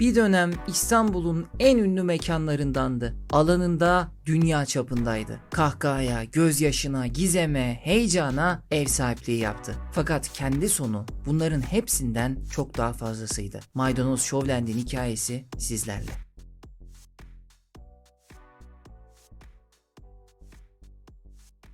bir dönem İstanbul'un en ünlü mekanlarındandı. Alanında dünya çapındaydı. Kahkahaya, gözyaşına, gizeme, heyecana ev sahipliği yaptı. Fakat kendi sonu bunların hepsinden çok daha fazlasıydı. Maydanoz Showland'in hikayesi sizlerle.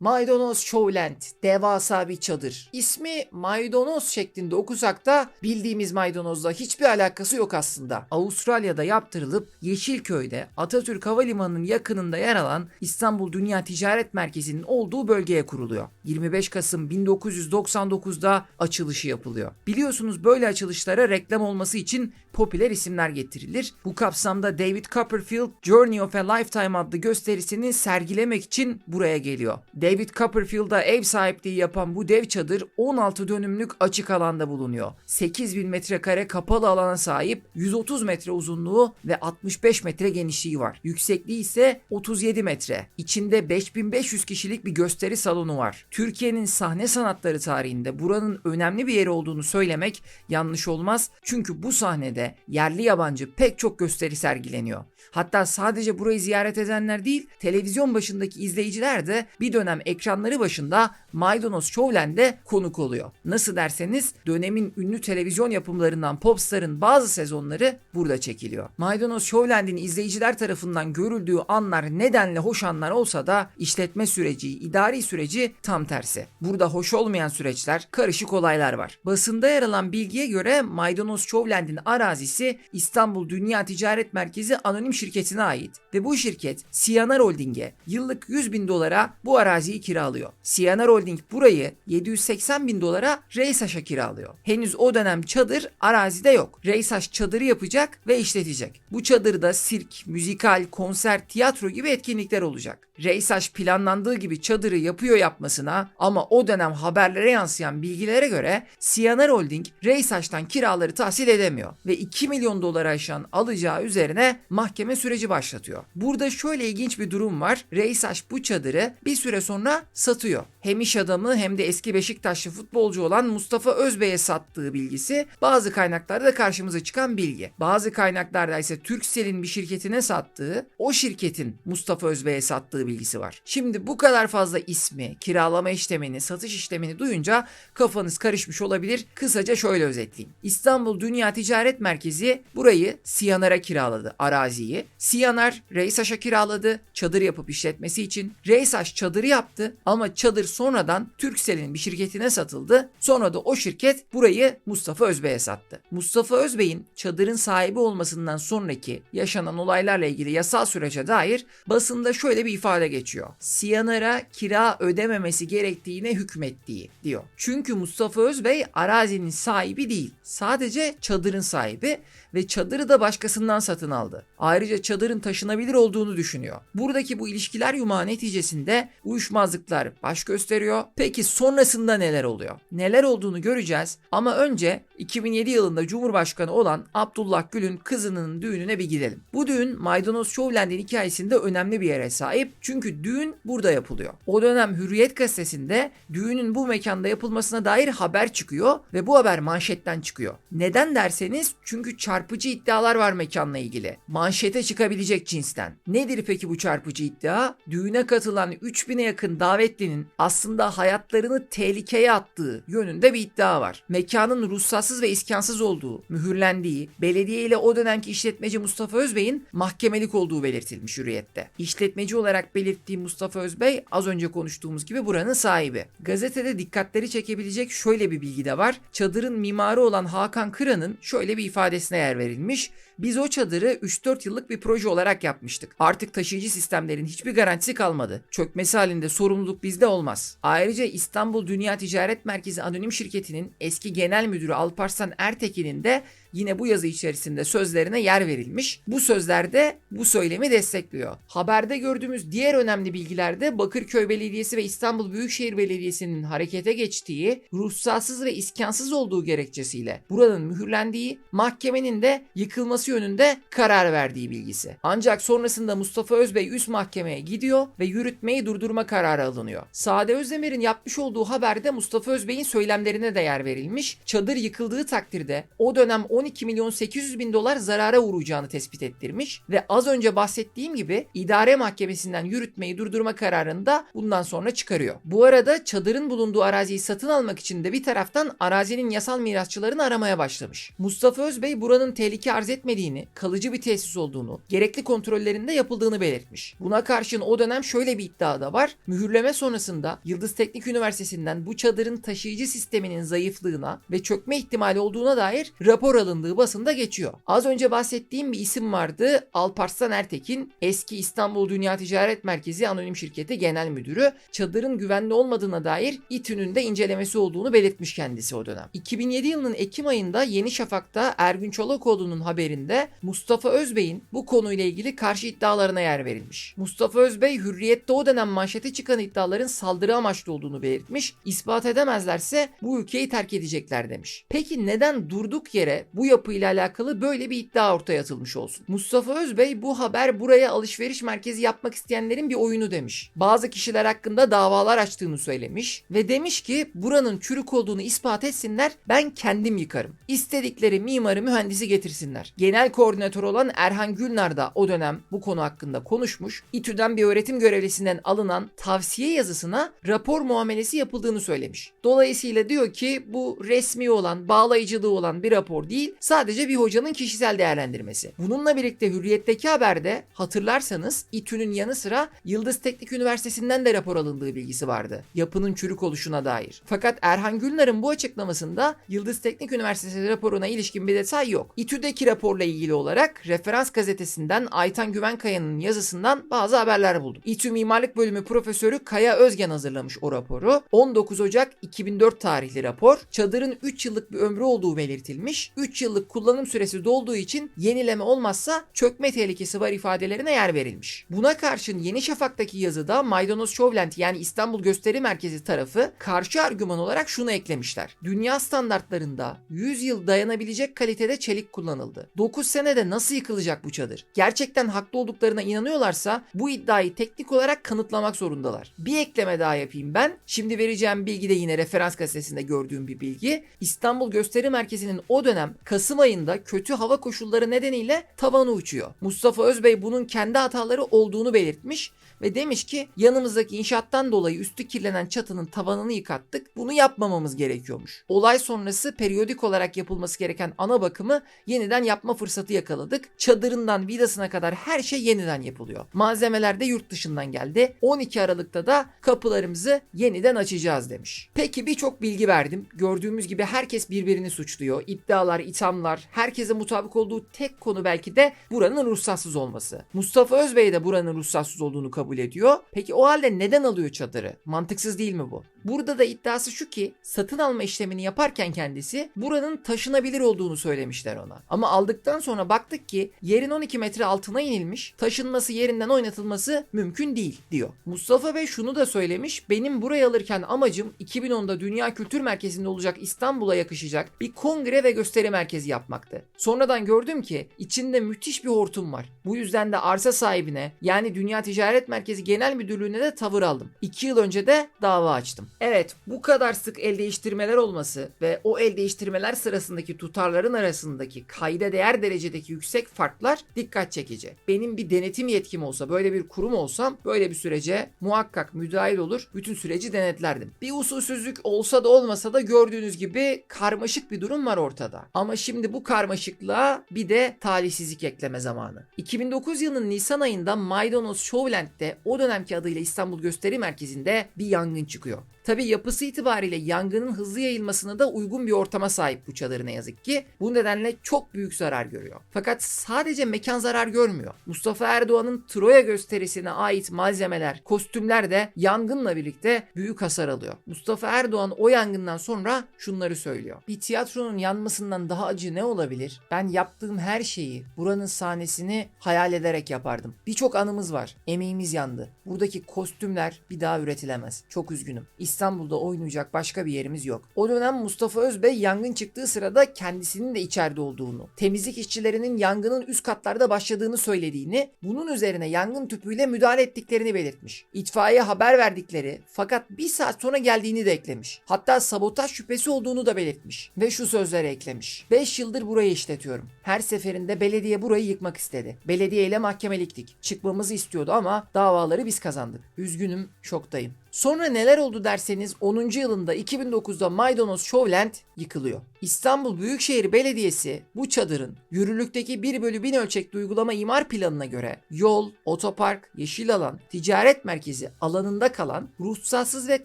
Maydanoz Showland, devasa bir çadır. İsmi maydanoz şeklinde okusak da bildiğimiz maydanozla hiçbir alakası yok aslında. Avustralya'da yaptırılıp Yeşilköy'de Atatürk Havalimanı'nın yakınında yer alan İstanbul Dünya Ticaret Merkezi'nin olduğu bölgeye kuruluyor. 25 Kasım 1999'da açılışı yapılıyor. Biliyorsunuz böyle açılışlara reklam olması için popüler isimler getirilir. Bu kapsamda David Copperfield Journey of a Lifetime adlı gösterisini sergilemek için buraya geliyor. David Copperfield'a ev sahipliği yapan bu dev çadır 16 dönümlük açık alanda bulunuyor. 8000 metrekare kapalı alana sahip 130 metre uzunluğu ve 65 metre genişliği var. Yüksekliği ise 37 metre. İçinde 5500 kişilik bir gösteri salonu var. Türkiye'nin sahne sanatları tarihinde buranın önemli bir yeri olduğunu söylemek yanlış olmaz. Çünkü bu sahnede yerli yabancı pek çok gösteri sergileniyor. Hatta sadece burayı ziyaret edenler değil, televizyon başındaki izleyiciler de bir dönem ekranları başında Maydanoz Showland'e konuk oluyor. Nasıl derseniz dönemin ünlü televizyon yapımlarından Popstar'ın bazı sezonları burada çekiliyor. Maydanoz Showland'in izleyiciler tarafından görüldüğü anlar nedenle hoş anlar olsa da işletme süreci, idari süreci tam tersi. Burada hoş olmayan süreçler, karışık olaylar var. Basında yer alan bilgiye göre Maydanoz Showland'in arazisi İstanbul Dünya Ticaret Merkezi Anonim Şirketi'ne ait ve bu şirket Siyanar Holding'e yıllık 100 bin dolara bu araziyi kiralıyor. Siyanar Holding burayı 780 bin dolara Reysaş'a kiralıyor. Henüz o dönem çadır arazide yok. Reysaş çadırı yapacak ve işletecek. Bu çadırda sirk, müzikal, konser, tiyatro gibi etkinlikler olacak. Reysaş planlandığı gibi çadırı yapıyor yapmasına ama o dönem haberlere yansıyan bilgilere göre Siyanar Holding Reysaş'tan kiraları tahsil edemiyor ve 2 milyon dolara aşan alacağı üzerine mahkeme süreci başlatıyor. Burada şöyle ilginç bir durum var. Reysaş bu çadırı bir süre sonra satıyor. Hem iş adamı hem de eski Beşiktaşlı futbolcu olan Mustafa Özbey'e sattığı bilgisi bazı kaynaklarda karşımıza çıkan bilgi. Bazı kaynaklarda ise Turkcell'in bir şirketine sattığı, o şirketin Mustafa Özbey'e sattığı bilgisi var. Şimdi bu kadar fazla ismi, kiralama işlemini, satış işlemini duyunca kafanız karışmış olabilir. Kısaca şöyle özetleyeyim. İstanbul Dünya Ticaret Merkezi burayı Siyanar'a kiraladı araziyi. Siyanar Reysaş'a kiraladı çadır yapıp işletmesi için. Reysaş çadırı yaptı ama çadır sonradan Turkcell'in bir şirketine satıldı. Sonra da o şirket burayı Mustafa Özbey'e sattı. Mustafa Özbey'in çadırın sahibi olmasından sonraki yaşanan olaylarla ilgili yasal sürece dair basında şöyle bir ifade geçiyor. Siyanar'a kira ödememesi gerektiğine hükmettiği diyor. Çünkü Mustafa Özbey arazinin sahibi değil. Sadece çadırın sahibi ve çadırı da başkasından satın aldı. Ayrıca çadırın taşınabilir olduğunu düşünüyor. Buradaki bu ilişkiler yumağı neticesinde uyuşmazlıklar baş gösteriyor. Peki sonrasında neler oluyor? Neler olduğunu göreceğiz ama önce 2007 yılında Cumhurbaşkanı olan Abdullah Gül'ün kızının düğününe bir gidelim. Bu düğün Maydanoz Showland'in hikayesinde önemli bir yere sahip çünkü düğün burada yapılıyor. O dönem Hürriyet gazetesinde düğünün bu mekanda yapılmasına dair haber çıkıyor ve bu haber manşetten çıkıyor. Neden derseniz çünkü çarpıcı iddialar var mekanla ilgili. Manşete çıkabilecek cinsten. Nedir peki bu çarpıcı iddia? Düğüne katılan 3000'e yakın davetlinin aslında hayatlarını tehlikeye attığı yönünde bir iddia var. Mekanın ruhsatsız ve iskansız olduğu, mühürlendiği, belediye ile o dönemki işletmeci Mustafa Özbey'in mahkemelik olduğu belirtilmiş hürriyette. İşletmeci olarak belirttiği Mustafa Özbey az önce konuştuğumuz gibi buranın sahibi. Gazetede dikkatleri çekebilecek şöyle bir bilgi de var. Çadırın mimarı olan Hakan Kıran'ın şöyle bir ifadesine yer verilmiş. Biz o çadırı 3-4 yıllık bir proje olarak yapmıştık. Artık taşıyıcı sistemlerin hiçbir garantisi kalmadı. Çökmesi halinde sorumluluk bizde olmaz. Ayrıca İstanbul Dünya Ticaret Merkezi Anonim Şirketi'nin eski genel müdürü Alparslan Ertekin'in de yine bu yazı içerisinde sözlerine yer verilmiş. Bu sözlerde bu söylemi destekliyor. Haberde gördüğümüz diğer önemli bilgilerde Bakırköy Belediyesi ve İstanbul Büyükşehir Belediyesi'nin harekete geçtiği, ruhsatsız ve iskansız olduğu gerekçesiyle buranın mühürlendiği, mahkemenin de yıkılması yönünde karar verdiği bilgisi. Ancak sonrasında Mustafa Özbey üst mahkemeye gidiyor ve yürütmeyi durdurma kararı alınıyor. Sade Özdemir'in yapmış olduğu haberde Mustafa Özbey'in söylemlerine de yer verilmiş. Çadır yıkıldığı takdirde o dönem 12 12 milyon 800 bin dolar zarara uğrayacağını tespit ettirmiş ve az önce bahsettiğim gibi idare mahkemesinden yürütmeyi durdurma kararını da bundan sonra çıkarıyor. Bu arada çadırın bulunduğu araziyi satın almak için de bir taraftan arazinin yasal mirasçılarını aramaya başlamış. Mustafa Özbey buranın tehlike arz etmediğini, kalıcı bir tesis olduğunu, gerekli kontrollerinde yapıldığını belirtmiş. Buna karşın o dönem şöyle bir iddia da var. Mühürleme sonrasında Yıldız Teknik Üniversitesi'nden bu çadırın taşıyıcı sisteminin zayıflığına ve çökme ihtimali olduğuna dair rapor alındığı basında geçiyor. Az önce bahsettiğim bir isim vardı. Alparslan Ertekin, eski İstanbul Dünya Ticaret Merkezi Anonim Şirketi Genel Müdürü. Çadırın güvenli olmadığına dair İTÜ'nün de incelemesi olduğunu belirtmiş kendisi o dönem. 2007 yılının Ekim ayında Yeni Şafak'ta Ergün Çolakoğlu'nun haberinde Mustafa Özbey'in bu konuyla ilgili karşı iddialarına yer verilmiş. Mustafa Özbey Hürriyet'te o dönem manşete çıkan iddiaların saldırı amaçlı olduğunu belirtmiş. İspat edemezlerse bu ülkeyi terk edecekler demiş. Peki neden durduk yere bu yapıyla alakalı böyle bir iddia ortaya atılmış olsun? Mustafa Özbey bu haber buraya alışveriş merkezi yapmak isteyenlerin bir oyunu demiş. Bazı kişiler hakkında davalar açtığını söylemiş ve demiş ki buranın çürük olduğunu ispat etsinler ben kendim yıkarım. İstedikleri mimarı mühendisi getirsinler. Genel koordinatör olan Erhan Gülnar da o dönem bu konu hakkında konuşmuş. İTÜ'den bir öğretim görevlisinden alınan tavsiye yazısına rapor muamelesi yapıldığını söylemiş. Dolayısıyla diyor ki bu resmi olan, bağlayıcılığı olan bir rapor değil, sadece bir hocanın kişisel değerlendirmesi. Bununla birlikte Hürriyet'teki haberde hatırlarsanız İTÜ'nün yanı sıra Yıldız Teknik Üniversitesi'nden de rapor alındığı bilgisi vardı. Yapının çürük oluşuna dair. Fakat Erhan Gülnar'ın bu açıklamasında Yıldız Teknik Üniversitesi raporuna ilişkin bir detay yok. İTÜ'deki raporla ilgili olarak referans gazetesinden Aytan Güvenkaya'nın yazısından bazı haberler buldum. İTÜ Mimarlık Bölümü Profesörü Kaya Özgen hazırlamış o raporu. 19 Ocak 2004 tarihli rapor. Çadırın 3 yıllık bir ömrü olduğu belirtilmiş. 3 yıllık kullanım süresi dolduğu için yenileme olmazsa çökme tehlikesi var ifadelerine yer verilmiş. Buna karşın Yeni Şafak'taki yazıda Maydanoz Showland yani İstanbul Gösteri Merkezi tarafı karşı argüman olarak şunu eklemişler. Dünya standartlarında 100 yıl dayanabilecek kalitede çelik kullanıldı. 9 senede nasıl yıkılacak bu çadır? Gerçekten haklı olduklarına inanıyorlarsa bu iddiayı teknik olarak kanıtlamak zorundalar. Bir ekleme daha yapayım ben. Şimdi vereceğim bilgi de yine referans gazetesinde gördüğüm bir bilgi. İstanbul Gösteri Merkezi'nin o dönem Kasım ayında kötü hava koşulları nedeniyle tavanı uçuyor. Mustafa Özbey bunun kendi hataları olduğunu belirtmiş ve demiş ki yanımızdaki inşaattan dolayı üstü kirlenen çatının tavanını yıkattık. Bunu yapmamamız gerekiyormuş. Olay sonrası periyodik olarak yapılması gereken ana bakımı yeniden yapma fırsatı yakaladık. Çadırından vidasına kadar her şey yeniden yapılıyor. Malzemeler de yurt dışından geldi. 12 Aralık'ta da kapılarımızı yeniden açacağız demiş. Peki birçok bilgi verdim. Gördüğümüz gibi herkes birbirini suçluyor. İddialar, ithamlar, herkese mutabık olduğu tek konu belki de buranın ruhsatsız olması. Mustafa Özbey de buranın ruhsatsız olduğunu kabul ediyor. Peki o halde neden alıyor çadırı? Mantıksız değil mi bu? Burada da iddiası şu ki satın alma işlemini yaparken kendisi buranın taşınabilir olduğunu söylemişler ona. Ama aldıktan sonra baktık ki yerin 12 metre altına inilmiş, taşınması yerinden oynatılması mümkün değil diyor. Mustafa Bey şunu da söylemiş, benim burayı alırken amacım 2010'da Dünya Kültür Merkezi'nde olacak İstanbul'a yakışacak bir kongre ve gösteri merkezi yapmaktı. Sonradan gördüm ki içinde müthiş bir hortum var. Bu yüzden de arsa sahibine yani Dünya Ticaret Merkezi Genel Müdürlüğü'ne de tavır aldım. 2 yıl önce de dava açtım. Evet bu kadar sık el değiştirmeler olması ve o el değiştirmeler sırasındaki tutarların arasındaki kayda değer derecedeki yüksek farklar dikkat çekici. Benim bir denetim yetkim olsa böyle bir kurum olsam böyle bir sürece muhakkak müdahil olur bütün süreci denetlerdim. Bir usulsüzlük olsa da olmasa da gördüğünüz gibi karmaşık bir durum var ortada. Ama şimdi bu karmaşıklığa bir de talihsizlik ekleme zamanı. 2009 yılının Nisan ayında Maydanoz Showland'de o dönemki adıyla İstanbul Gösteri Merkezi'nde bir yangın çıkıyor. Tabi yapısı itibariyle yangının hızlı yayılmasına da uygun bir ortama sahip bu çadır ne yazık ki. Bu nedenle çok büyük zarar görüyor. Fakat sadece mekan zarar görmüyor. Mustafa Erdoğan'ın Troya gösterisine ait malzemeler, kostümler de yangınla birlikte büyük hasar alıyor. Mustafa Erdoğan o yangından sonra şunları söylüyor. Bir tiyatronun yanmasından daha acı ne olabilir? Ben yaptığım her şeyi, buranın sahnesini hayal ederek yapardım. Birçok anımız var. Emeğimiz yandı. Buradaki kostümler bir daha üretilemez. Çok üzgünüm. İstanbul'da oynayacak başka bir yerimiz yok. O dönem Mustafa Özbey yangın çıktığı sırada kendisinin de içeride olduğunu, temizlik işçilerinin yangının üst katlarda başladığını söylediğini, bunun üzerine yangın tüpüyle müdahale ettiklerini belirtmiş. İtfaiye haber verdikleri fakat bir saat sonra geldiğini de eklemiş. Hatta sabotaj şüphesi olduğunu da belirtmiş. Ve şu sözleri eklemiş. 5 yıldır burayı işletiyorum. Her seferinde belediye burayı yıkmak istedi. Belediye ile mahkemeliktik. Çıkmamızı istiyordu ama davaları biz kazandık. Üzgünüm, şoktayım. Sonra neler oldu derseniz 10. yılında 2009'da Maydanoz Showland yıkılıyor. İstanbul Büyükşehir Belediyesi bu çadırın yürürlükteki 1 bölü 1000 ölçekli uygulama imar planına göre yol, otopark, yeşil alan, ticaret merkezi alanında kalan ruhsatsız ve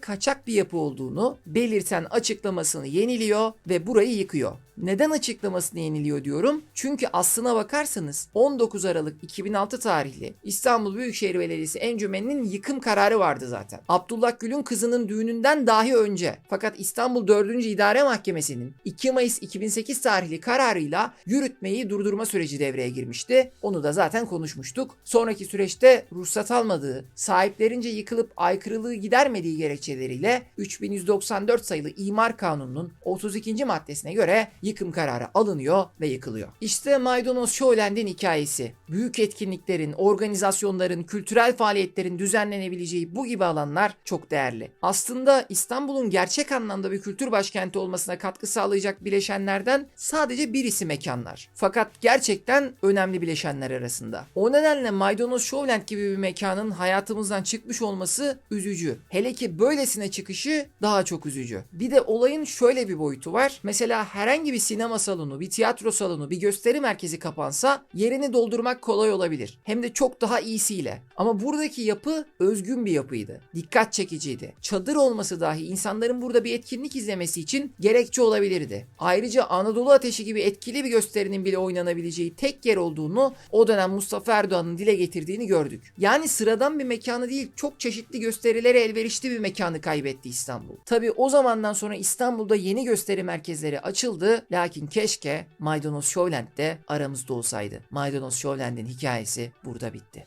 kaçak bir yapı olduğunu belirten açıklamasını yeniliyor ve burayı yıkıyor. Neden açıklamasını yeniliyor diyorum? Çünkü aslına bakarsanız 19 Aralık 2006 tarihli İstanbul Büyükşehir Belediyesi Encümeni'nin yıkım kararı vardı zaten. Abdullah Gül'ün kızının düğününden dahi önce. Fakat İstanbul 4. İdare Mahkemesi'nin 2 Mayıs 2008 tarihli kararıyla yürütmeyi durdurma süreci devreye girmişti. Onu da zaten konuşmuştuk. Sonraki süreçte ruhsat almadığı, sahiplerince yıkılıp aykırılığı gidermediği gerekçeleriyle 3194 sayılı İmar Kanunu'nun 32. maddesine göre yıkım kararı alınıyor ve yıkılıyor. İşte Maydanoz Showland'in hikayesi. Büyük etkinliklerin, organizasyonların, kültürel faaliyetlerin düzenlenebileceği bu gibi alanlar çok değerli. Aslında İstanbul'un gerçek anlamda bir kültür başkenti olmasına katkı sağlayacak bileşenlerden sadece birisi mekanlar. Fakat gerçekten önemli bileşenler arasında. O nedenle Maydanoz Showland gibi bir mekanın hayatımızdan çıkmış olması üzücü. Hele ki böylesine çıkışı daha çok üzücü. Bir de olayın şöyle bir boyutu var. Mesela herhangi bir sinema salonu, bir tiyatro salonu, bir gösteri merkezi kapansa yerini doldurmak kolay olabilir. Hem de çok daha iyisiyle. Ama buradaki yapı özgün bir yapıydı. Dikkat çekiciydi. Çadır olması dahi insanların burada bir etkinlik izlemesi için gerekçe olabilirdi. Ayrıca Anadolu Ateşi gibi etkili bir gösterinin bile oynanabileceği tek yer olduğunu o dönem Mustafa Erdoğan'ın dile getirdiğini gördük. Yani sıradan bir mekanı değil çok çeşitli gösterilere elverişli bir mekanı kaybetti İstanbul. Tabi o zamandan sonra İstanbul'da yeni gösteri merkezleri açıldı lakin keşke Maydanoz de aramızda olsaydı. Maydanoz Showland'in hikayesi burada bitti.